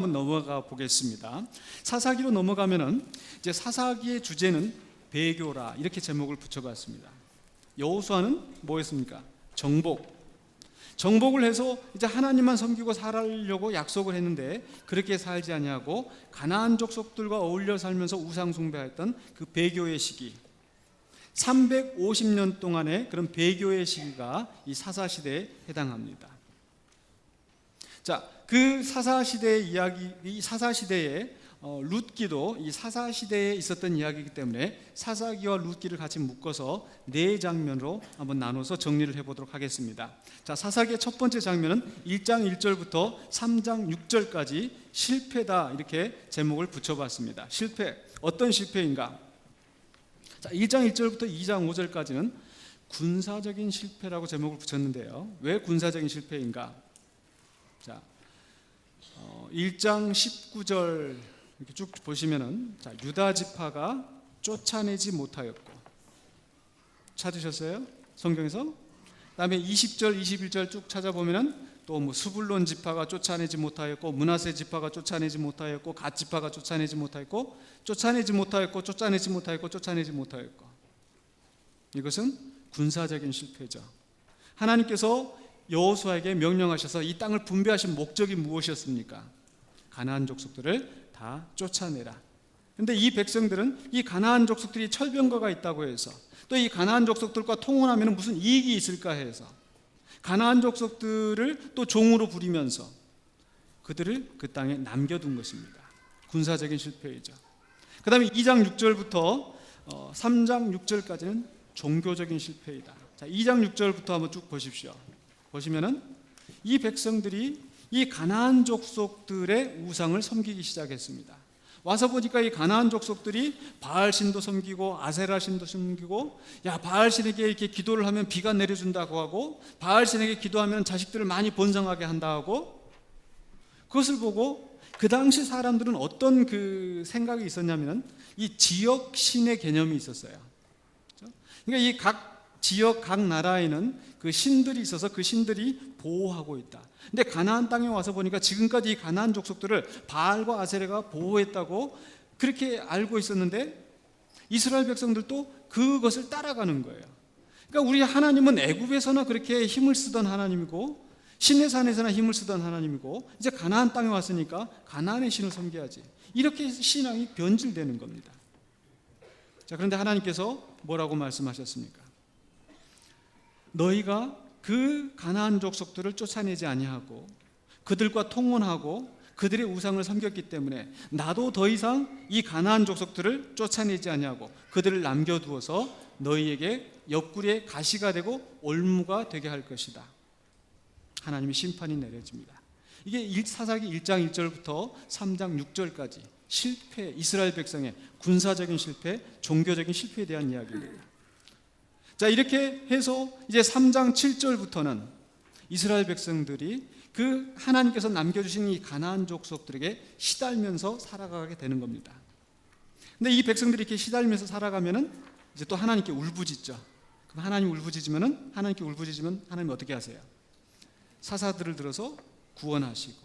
한번 넘어가 보겠습니다. 사사기로 넘어가면은 이제 사사기의 주제는 배교라 이렇게 제목을 붙여봤습니다. 여호수아는 뭐였습니까? 정복. 정복을 해서 이제 하나님만 섬기고 살려고 약속을 했는데 그렇게 살지 아니하고 가나안 족속들과 어울려 살면서 우상 숭배했던 그 배교의 시기. 350년 동안의 그런 배교의 시기가 이 사사 시대에 해당합니다. 자, 그 사사 시대의 이야기, 이 사사 시대에 어, 룻기도 이 사사 시대에 있었던 이야기이기 때문에 사사기와 룻기를 같이 묶어서 네 장면으로 한번 나눠서 정리를 해보도록 하겠습니다. 자, 사사기의 첫 번째 장면은 1장 1절부터 3장 6절까지 실패다 이렇게 제목을 붙여봤습니다. 실패 어떤 실패인가? 자, 1장 1절부터 2장 5절까지는 군사적인 실패라고 제목을 붙였는데요. 왜 군사적인 실패인가? 자, 어, 1장 19절 이렇게 쭉 보시면은 자, 유다 지파가 쫓아내지 못하였고 찾으셨어요? 성경에서? 그다음에 20절, 21절 쭉 찾아보면은 또뭐 수불론 지파가 쫓아내지 못하였고 문하세 지파가 쫓아내지 못하였고 갓 지파가 쫓아내지 못하였고 쫓아내지 못하였고 쫓아내지 못하였고 쫓아내지 못하였고 이것은 군사적인 실패죠. 하나님께서 여호수아에게 명령하셔서 이 땅을 분배하신 목적이 무엇이었습니까? 가나안 족속들을 다 쫓아내라. 근데 이 백성들은 이 가나안 족속들이 철병거가 있다고 해서 또 이 가나안 족속들과 통혼하면 무슨 이익이 있을까 해서 가나안 족속들을 또 종으로 부리면서 그들을 그 땅에 남겨둔 것입니다. 군사적인 실패이죠. 그 다음에 2장 6절부터 3장 6절까지는 종교적인 실패이다. 자, 2장 6절부터 한번 쭉 보십시오. 보시면은 이 백성들이 이 가나안 족속들의 우상을 섬기기 시작했습니다. 와서 보니까 이 가나안 족속들이 바알 신도 섬기고 아세라 신도 섬기고 야 바알 신에게 이렇게 기도를 하면 비가 내려준다고 하고 바알 신에게 기도하면 자식들을 많이 번성하게 한다 하고 그것을 보고 그 당시 사람들은 어떤 그 생각이 있었냐면은 이 지역 신의 개념이 있었어요. 그렇죠? 그러니까 이각 지역 각 나라에는 그 신들이 있어서 그 신들이 보호하고 있다. 근데 가나안 땅에 와서 보니까 지금까지 이 가나안 족속들을 바알과 아세레가 보호했다고 그렇게 알고 있었는데 이스라엘 백성들도 그것을 따라가는 거예요. 그러니까 우리 하나님은 애굽에서나 그렇게 힘을 쓰던 하나님이고 신의 산에서나 힘을 쓰던 하나님이고 이제 가나안 땅에 왔으니까 가나안의 신을 섬겨야지. 이렇게 신앙이 변질되는 겁니다. 자, 그런데 하나님께서 뭐라고 말씀하셨습니까? 너희가 그 가나안 족속들을 쫓아내지 아니하고 그들과 통혼하고 그들의 우상을 섬겼기 때문에 나도 더 이상 이 가나안 족속들을 쫓아내지 아니하고 그들을 남겨두어서 너희에게 옆구리에 가시가 되고 올무가 되게 할 것이다. 하나님의 심판이 내려집니다. 이게 사사기 1장 1절부터 3장 6절까지 실패, 이스라엘 백성의 군사적인 실패, 종교적인 실패에 대한 이야기입니다. 자, 이렇게 해서 이제 3장 7절부터는 이스라엘 백성들이 그 하나님께서 남겨주신 이 가나안 족속들에게 시달면서 살아가게 되는 겁니다. 근데 이 백성들이 이렇게 시달면서 살아가면은 이제 또 하나님께 울부짖죠. 그럼 하나님 울부짖으면은 하나님께 울부짖으면 하나님 어떻게 하세요? 사사들을 들어서 구원하시고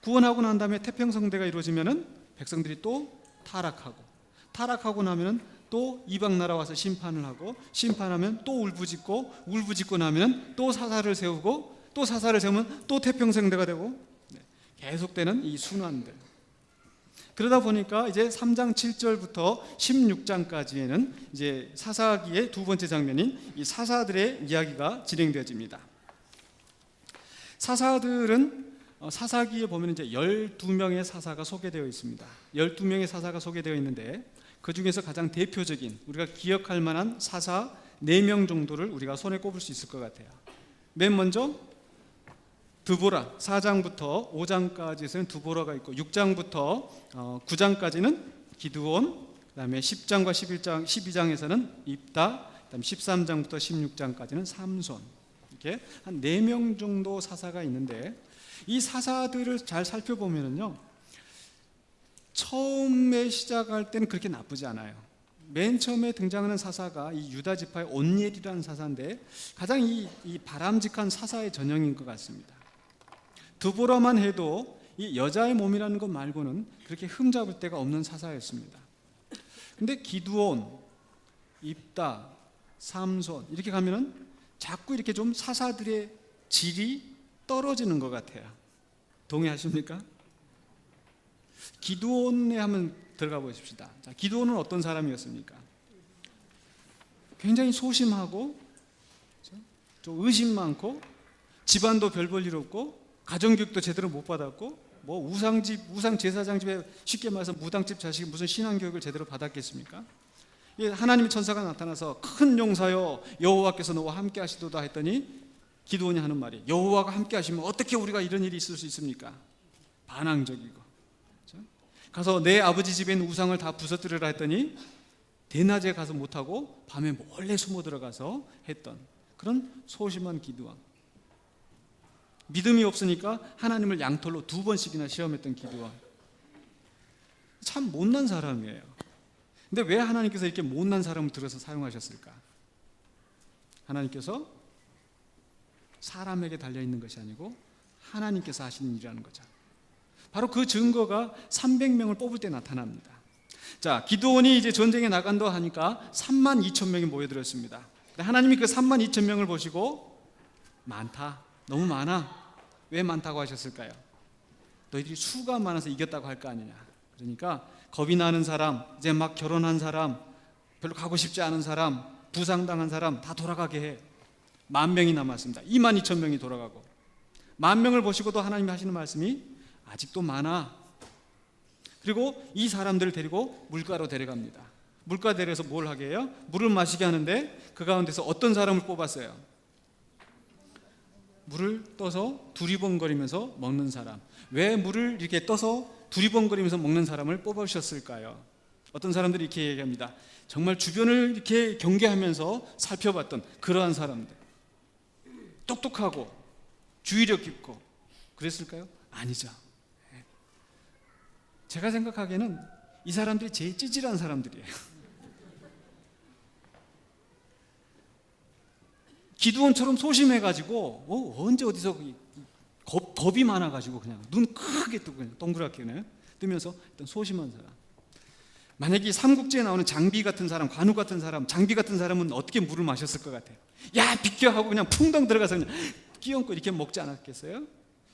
구원하고 난 다음에 태평성대가 이루어지면은 백성들이 또 타락하고 타락하고 나면은 또 이방 나라 와서 심판을 하고 심판하면 또 울부짖고 울부짖고 나면 또 사사를 세우고 또 사사를 세우면 또 태평성대가 되고 네, 계속되는 이 순환들. 그러다 보니까 이제 3장 7절부터 16장까지에는 이제 사사기의 두 번째 장면인 이 사사들의 이야기가 진행되어집니다. 사사들은 어, 사사기에 보면 이제 12명의 사사가 소개되어 있습니다. 12명의 사사가 소개되어 있는데 그 중에서 가장 대표적인 우리가 기억할 만한 사사 4명 정도를 우리가 손에 꼽을 수 있을 것 같아요. 맨 먼저 드보라 4장부터 5장까지에서는 드보라가 있고 6장부터 9장까지는 어, 기드온 그다음에 10장과 11장 12장에서는 입다 그다음에 13장부터 16장까지는 삼손 이렇게 한 4명 정도 사사가 있는데 이 사사들을 잘 살펴보면은요 처음에 시작할 때는 그렇게 나쁘지 않아요. 맨 처음에 등장하는 사사가 이 유다 지파의 온니엘이라는 사사인데 가장 이, 이 바람직한 사사의 전형인 것 같습니다. 드보라만 해도 이이 여자의 몸이라는 것 말고는 그렇게 흠잡을 데가 없는 사사였습니다. 근데 기두온, 입다, 삼손 이렇게 가면은 자꾸 이렇게 좀 사사들의 질이 떨어지는 것 같아요. 동의하십니까? 기두온에 한번 들어가 보십시다. 자, 기두온은 어떤 사람이었습니까? 굉장히 소심하고? 좀 의심 많고 집안도 별 볼 일 없고 가정 교육도 제대로 못 받았고 뭐 우상집 우상 제사장 집에 쉽게 말해서 무당집 자식이 무슨 신앙 교육을 제대로 받았겠습니까? 예, 하나님의 천사가 나타나서 큰 용사여 여호와께서 너와 함께 하시도다 했더니 기도원이 하는 말이 여호와가 함께 하시면 어떻게 우리가 이런 일이 있을 수 있습니까? 반항적이고? 가서 내 아버지 집에 우상을 다 부서뜨리라 했더니 대낮에 가서 못하고 밤에 몰래 숨어 들어가서 했던 그런 소심한 기도왕 믿음이 없으니까 하나님을 양털로 두 번씩이나 시험했던 기도왕 참 못난 사람이에요 근데 왜 하나님께서 이렇게 못난 사람을 들어서 사용하셨을까? 하나님께서 사람에게 달려 있는 것이 아니고 하나님께서 하시는 일이라는 거죠. 바로 그 증거가 300명을 뽑을 때 나타납니다. 자, 기도원이 이제 전쟁에 나간다 하니까 3만 2천 명이 모여들었습니다. 하나님이 그 3만 2천 명을 보시고 많다, 너무 많아. 왜 많다고 하셨을까요? 너희들이 수가 많아서 이겼다고 할 거 아니냐. 그러니까 겁이 나는 사람, 이제 막 결혼한 사람, 별로 가고 싶지 않은 사람, 부상당한 사람 다 돌아가게 해. 만 명이 남았습니다. 2만 2천 명이 돌아가고 만 명을 보시고도 하나님이 하시는 말씀이 아직도 많아. 그리고 이 사람들을 데리고 물가로 데려갑니다. 물가 데려서 뭘 하게 해요? 물을 마시게 하는데 그 가운데서 어떤 사람을 뽑았어요? 물을 떠서 두리번거리면서 먹는 사람. 왜 물을 이렇게 떠서 두리번거리면서 먹는 사람을 뽑으셨을까요? 어떤 사람들이 이렇게 얘기합니다. 정말 주변을 이렇게 경계하면서 살펴봤던 그러한 사람들. 똑똑하고 주의력 깊고 그랬을까요? 아니죠. 예. 제가 생각하기에는 이 사람들이 제일 찌질한 사람들이에요. 기두원처럼 소심해가지고 어, 언제 어디서 이- 겁, 겁이 많아가지고 그냥 눈 크게 뜨고 그냥 동그랗게 그냥 뜨면서 일단 소심한 사람. 만약에 이 삼국지에 나오는 장비 같은 사람, 관우 같은 사람, 장비 같은 사람은 어떻게 물을 마셨을 것 같아요? 야 비켜 하고 그냥 풍덩 들어가서 그냥 끼얹고 이렇게 먹지 않았겠어요?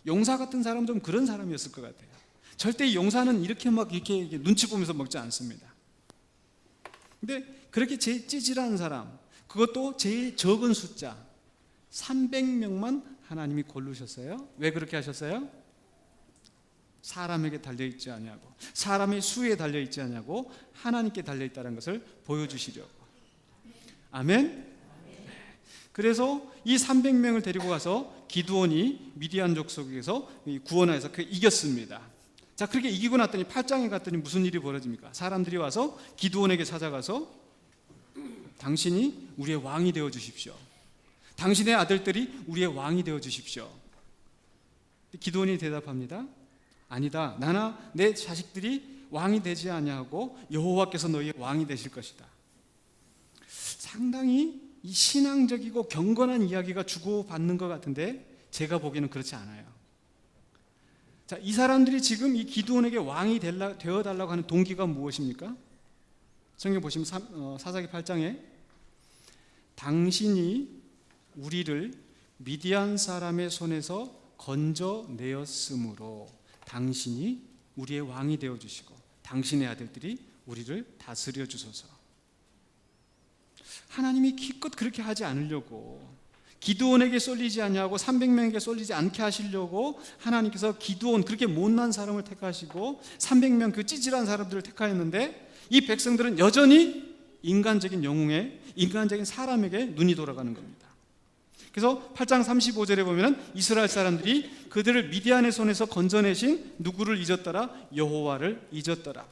용사 같은 사람 좀 그런 사람이었을 것 같아요. 절대 이 용사는 이렇게 막 이렇게, 눈치 보면서 먹지 않습니다. 근데 그렇게 제일 찌질한 사람, 그것도 제일 적은 숫자 300명만 하나님이 고르셨어요. 왜 그렇게 하셨어요? 사람에게 달려 있지 아니하고 사람의 수에 달려 있지 아니하고 하나님께 달려 있다는 것을 보여주시려고. 아멘. 그래서 이 300명을 데리고 가서 기두원이 미디안 족속에서 구원하여서 그 이겼습니다. 자 그렇게 이기고 났더니 8장에 갔더니 무슨 일이 벌어집니까? 사람들이 와서 기두원에게 찾아가서 당신이 우리의 왕이 되어 주십시오. 당신의 아들들이 우리의 왕이 되어 주십시오. 기도원이 대답합니다. 아니다. 나나 내 자식들이 왕이 되지 아니하고 여호와께서 너희의 왕이 되실 것이다. 상당히 이 신앙적이고 경건한 이야기가 주고받는 것 같은데 제가 보기에는 그렇지 않아요. 자, 이 사람들이 지금 이 기도원에게 왕이 되어 달라고 하는 동기가 무엇입니까? 성경 보시면 사, 어, 사사기 8장에 당신이 우리를 미디안 사람의 손에서 건져내었으므로 당신이 우리의 왕이 되어 주시고 당신의 아들들이 우리를 다스려 주소서. 하나님이 기껏 그렇게 하지 않으려고 기드온에게 쏠리지 아니하고 300명에게 쏠리지 않게 하시려고 하나님께서 기드온 그렇게 못난 사람을 택하시고 300명 그 찌질한 사람들을 택하였는데 이 백성들은 여전히 인간적인 영웅에 인간적인 사람에게 눈이 돌아가는 겁니다. 그래서 8장 35절에 보면은 이스라엘 사람들이 그들을 미디안의 손에서 건져내신 누구를 잊었더라? 여호와를 잊었더라.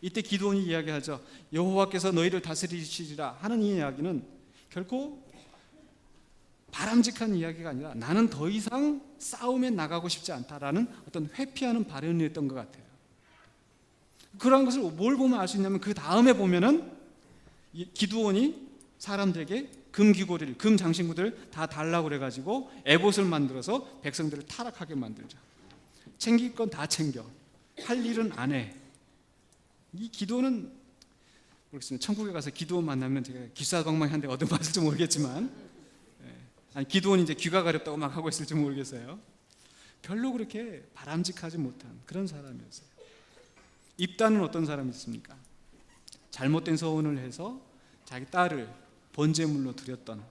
이때 기도원이 이야기하죠. 여호와께서 너희를 다스리시리라 하는 이 이야기는 결코 바람직한 이야기가 아니라 나는 더 이상 싸움에 나가고 싶지 않다라는 어떤 회피하는 발언이었던 것 같아요. 그러한 것을 뭘 보면 알 수 있냐면 그 다음에 보면은 기두원이 사람들에게 금 귀고리를 금 장신구들 다 달라고 그래 가지고 에봇을 만들어서 백성들을 타락하게 만들죠. 챙길 건 다 챙겨. 할 일은 안 해. 이 기도는 모르겠습니다. 천국에 가서 기도원 만나면 제가 기사방망이한데 얻어맞을지 모르겠지만 예. 아니 기도원 이제 귀가 가렵다고 막 하고 있을지 모르겠어요. 별로 그렇게 바람직하지 못한 그런 사람이었어요. 입단은 어떤 사람이 있습니까? 잘못된 서원을 해서 자기 딸을 번제물로 드렸던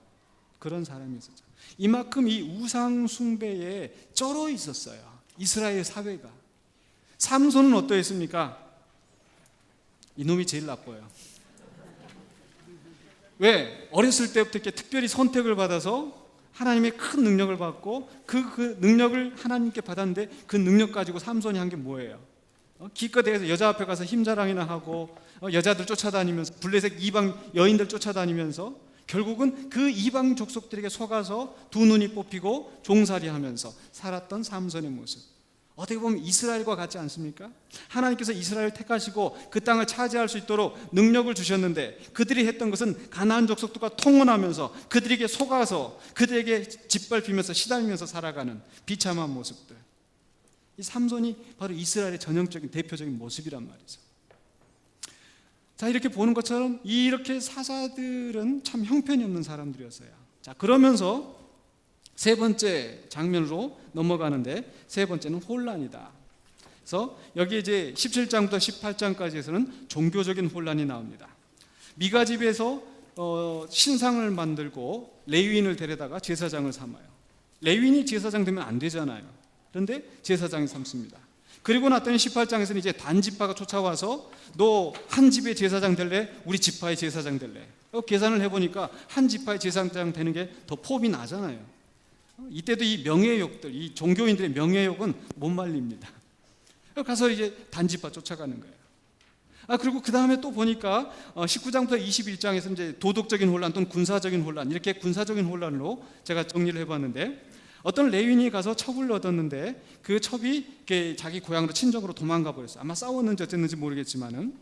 그런 사람이 있었죠. 이만큼 이 우상 숭배에 쩔어 있었어요. 이스라엘 사회가. 삼손은 어떠했습니까? 이놈이 제일 나빠요. 왜? 어렸을 때부터 이렇게 특별히 선택을 받아서 하나님의 큰 능력을 받고 그, 그 능력을 하나님께 받았는데 그 능력 가지고 삼손이 한 게 뭐예요? 어? 기껏 해서 여자 앞에 가서 힘자랑이나 하고 어, 여자들 쫓아다니면서 블레셋 이방 여인들 쫓아다니면서 결국은 그 이방 족속들에게 속아서 두 눈이 뽑히고 종살이하면서 살았던 삼손의 모습. 어떻게 보면 이스라엘과 같지 않습니까? 하나님께서 이스라엘을 택하시고 그 땅을 차지할 수 있도록 능력을 주셨는데 그들이 했던 것은 가나안 족속들과 통혼하면서 그들에게 속아서 그들에게 짓밟히면서 시달리면서 살아가는 비참한 모습들. 이 삼손이 바로 이스라엘의 전형적인 대표적인 모습이란 말이죠. 자 이렇게 보는 것처럼 이렇게 사사들은 참 형편이 없는 사람들이었어요. 자 그러면서 세 번째 장면으로 넘어가는데 세 번째는 혼란이다. 그래서 여기 이제 17장부터 18장까지에서는 종교적인 혼란이 나옵니다. 미가 집에서 어, 신상을 만들고 레위인을 데려다가 제사장을 삼아요. 레위인이 제사장 되면 안 되잖아요. 그런데 제사장이 삼습니다. 그리고 났더니 18장에서는 이제 단지파가 쫓아와서 너 한 집의 제사장 될래? 우리 지파의 제사장 될래? 어, 계산을 해보니까 한 지파의 제사장 되는 게 더 폼이 나잖아요. 어, 이때도 이 명예욕들, 이 종교인들의 명예욕은 못 말립니다. 가서 이제 단지파 쫓아가는 거예요. 아 그리고 그 다음에 또 보니까 19장부터 21장에서 이제 도덕적인 혼란 또는 군사적인 혼란 이렇게 군사적인 혼란으로 제가 정리를 해봤는데 어떤 레윈이 가서 첩을 얻었는데 그 첩이 자기 고향으로 친정으로 도망가 버렸어요. 아마 싸웠는지 어쨌는지 모르겠지만은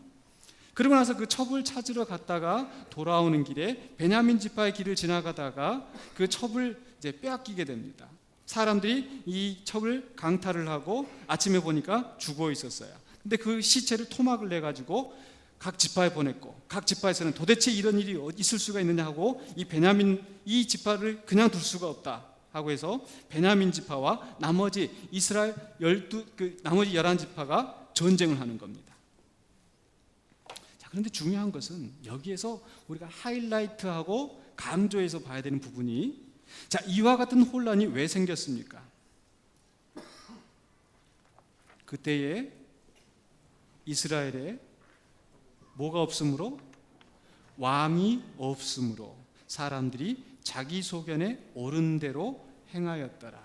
그리고 나서 그 첩을 찾으러 갔다가 돌아오는 길에 베냐민 지파의 길을 지나가다가 그 첩을 이제 빼앗기게 됩니다. 사람들이 이 첩을 강탈을 하고 아침에 보니까 죽어 있었어요. 근데 그 시체를 토막을 내 가지고 각 지파에 보냈고 각 지파에서는 도대체 이런 일이 있을 수가 있느냐 하고 이 베냐민 이 지파를 그냥 둘 수가 없다 하고 해서 베냐민 지파와 나머지 이스라엘 열두 그 나머지 열한 지파가 전쟁을 하는 겁니다. 자, 그런데 중요한 것은 여기에서 우리가 하이라이트하고 강조해서 봐야 되는 부분이 자, 이와 같은 혼란이 왜 생겼습니까? 그때에 이스라엘에 뭐가 없으므로 왕이 없으므로 사람들이 자기 소견에 옳은 대로 행하였더라.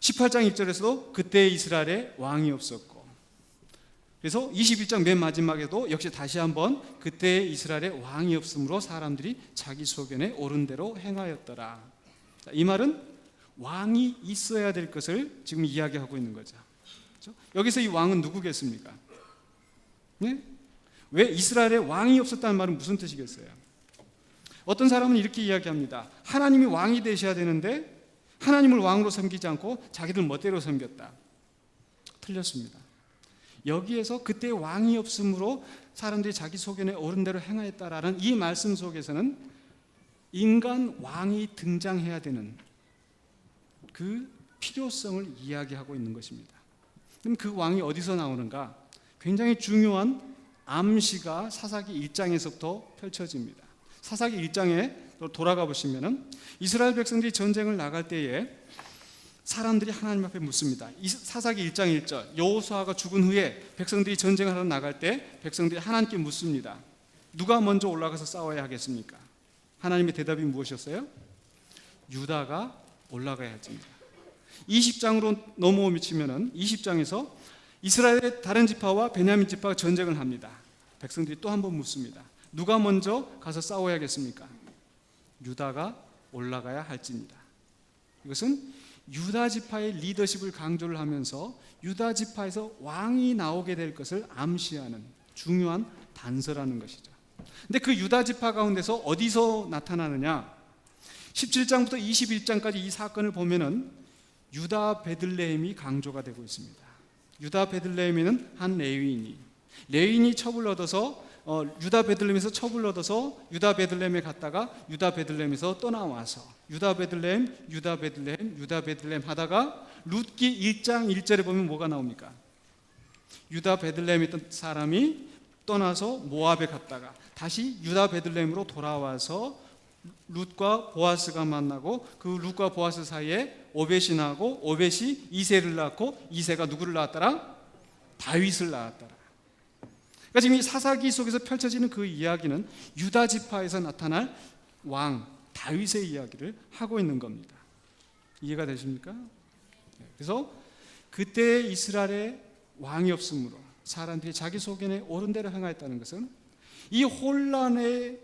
18장 1절에서도 그때 이스라엘에 왕이 없었고 그래서 21장 맨 마지막에도 역시 다시 한번 그때 이스라엘에 왕이 없으므로 사람들이 자기 소견에 옳은 대로 행하였더라. 이 말은 왕이 있어야 될 것을 지금 이야기하고 있는 거죠. 그렇죠? 여기서 이 왕은 누구겠습니까? 네? 왜 이스라엘에 왕이 없었다는 말은 무슨 뜻이겠어요? 어떤 사람은 이렇게 이야기합니다. 하나님이 왕이 되셔야 되는데 하나님을 왕으로 섬기지 않고 자기들 멋대로 섬겼다. 틀렸습니다. 여기에서 그때 왕이 없으므로 사람들이 자기 소견에 옳은 대로 행하였다라는 이 말씀 속에서는 인간 왕이 등장해야 되는 그 필요성을 이야기하고 있는 것입니다. 그럼 그 왕이 어디서 나오는가? 굉장히 중요한 암시가 사사기 1장에서부터 펼쳐집니다. 사사기 1장에 돌아가 보시면은 이스라엘 백성들이 전쟁을 나갈 때에 사람들이 하나님 앞에 묻습니다. 사사기 1장 1절 여호수아가 죽은 후에 백성들이 전쟁을 하러 나갈 때 백성들이 하나님께 묻습니다. 누가 먼저 올라가서 싸워야 하겠습니까? 하나님의 대답이 무엇이었어요? 유다가 올라가야 합니다. 20장으로 넘어오면 치면은 20장에서 이스라엘의 다른 지파와 베냐민 지파가 전쟁을 합니다. 백성들이 또 한 번 묻습니다. 누가 먼저 가서 싸워야겠습니까? 유다가 올라가야 할지입니다. 이것은 유다 지파의 리더십을 강조를 하면서 유다 지파에서 왕이 나오게 될 것을 암시하는 중요한 단서라는 것이죠. 근데 그 유다 지파 가운데서 어디서 나타나느냐? 17장부터 21장까지 이 사건을 보면은 유다 베들레헴이 강조가 되고 있습니다. 유다 베들레헴에는 한 레위인이 레위인이 첩을 얻어서 어, 유다 베들레헴에서 첩을 얻어서 유다 베들레헴에 갔다가 유다 베들레헴에서 떠나와서 유다 베들레헴 유다 베들레헴 유다 베들레헴 하다가 룻기 1장 1절에 보면 뭐가 나옵니까? 유다 베들레헴에 있던 사람이 떠나서 모압에 갔다가 다시 유다 베들레헴으로 돌아와서 룻과 보아스가 만나고 그 룻과 보아스 사이에 오벳이 나고 오벳이 이세를 낳고 이세가 누구를 낳았더라? 다윗을 낳았더라. 그러니까 지금 이 사사기 속에서 펼쳐지는 그 이야기는 유다 지파에서 나타날 왕 다윗의 이야기를 하고 있는 겁니다. 이해가 되십니까? 네, 그래서 그때 이스라엘의 왕이 없으므로 사람들이 자기 소견에 옳은 대로 행하였다는 것은 이 혼란의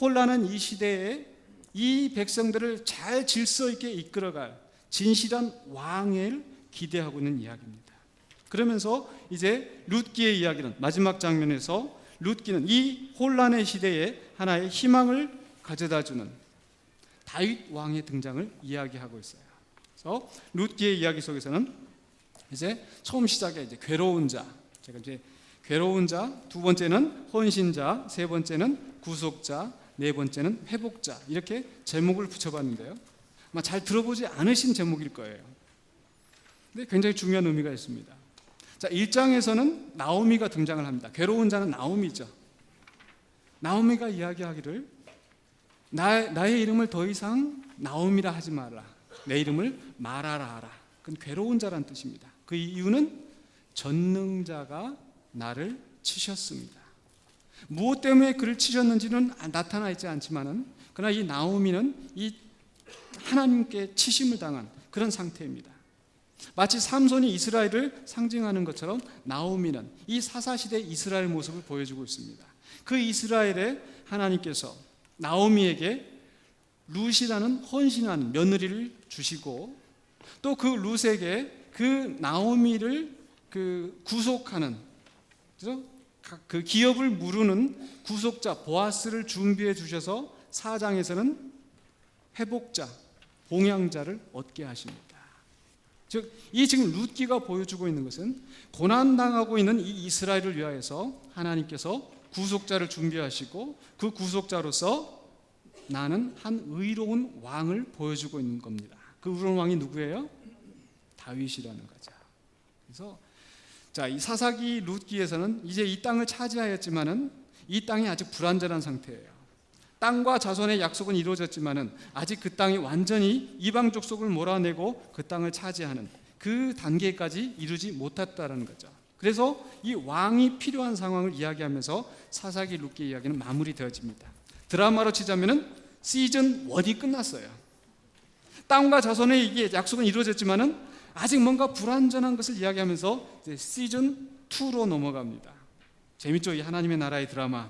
혼란한 이 시대에 이 백성들을 잘 질서 있게 이끌어갈 진실한 왕을 기대하고 있는 이야기입니다. 그러면서 이제 룻기의 이야기는 마지막 장면에서 룻기는 이 혼란의 시대에 하나의 희망을 가져다 주는 다윗 왕의 등장을 이야기하고 있어요. 그래서 룻기의 이야기 속에서는 이제 처음 시작에 이제 괴로운 자, 제가 이제 괴로운 자, 두 번째는 헌신자, 세 번째는 구속자, 네 번째는 회복자 이렇게 제목을 붙여봤는데요. 아마 잘 들어보지 않으신 제목일 거예요. 근데 굉장히 중요한 의미가 있습니다. 자, 1장에서는 나오미가 등장을 합니다. 괴로운 자는 나오미죠. 나오미가 이야기하기를 나, 나의 이름을 더 이상 나오미라 하지 마라. 내 이름을 마라라 하라. 그건 괴로운 자란 뜻입니다. 그 이유는 전능자가 나를 치셨습니다. 무엇 때문에 그를 치셨는지는 나타나 있지 않지만은 그러나 이 나오미는 이 하나님께 치심을 당한 그런 상태입니다. 마치 삼손이 이스라엘을 상징하는 것처럼 나오미는 이 사사시대 이스라엘 모습을 보여주고 있습니다. 그 이스라엘에 하나님께서 나오미에게 룻이라는 헌신하는 며느리를 주시고 또 그 룻에게 그 나오미를 그 구속하는? 그 기업을 무르는 구속자 보아스를 준비해 주셔서 사장에서는 회복자, 봉양자를 얻게 하십니다. 즉, 이 지금 룻기가 보여주고 있는 것은 고난 당하고 있는 이 이스라엘을 위하여서 하나님께서 구속자를 준비하시고 그 구속자로서 나는 한 의로운 왕을 보여주고 있는 겁니다. 그 의로운 왕이 누구예요? 다윗이라는 거죠. 그래서 자, 이 사사기 룻기에서는 이제 이 땅을 차지하였지만은 이 땅이 아직 불완전한 상태예요. 땅과 자손의 약속은 이루어졌지만은 아직 그 땅이 완전히 이방 족속을 몰아내고 그 땅을 차지하는 그 단계까지 이루지 못했다라는 거죠. 그래서 이 왕이 필요한 상황을 이야기하면서 사사기 룻기 이야기는 마무리되어집니다. 드라마로 치자면은 시즌 1이 끝났어요. 땅과 자손의 이게 약속은 이루어졌지만은 아직 뭔가 불완전한 것을 이야기하면서 시즌 2로 넘어갑니다. 재밌죠? 이 하나님의 나라의 드라마.